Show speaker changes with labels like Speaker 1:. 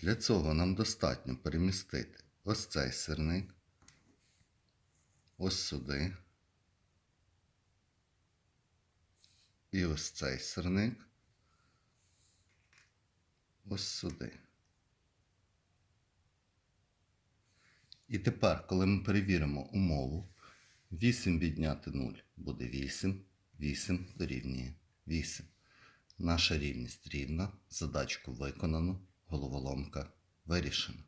Speaker 1: Для цього нам достатньо перемістити ось цей сирник, ось сюди. І ось цей сирник. Ось сюди. І тепер, коли ми перевіримо умову, 8 відняти 0 буде 8, 8 дорівнює 8. Наша рівність рівна, задачку виконано, головоломка вирішена.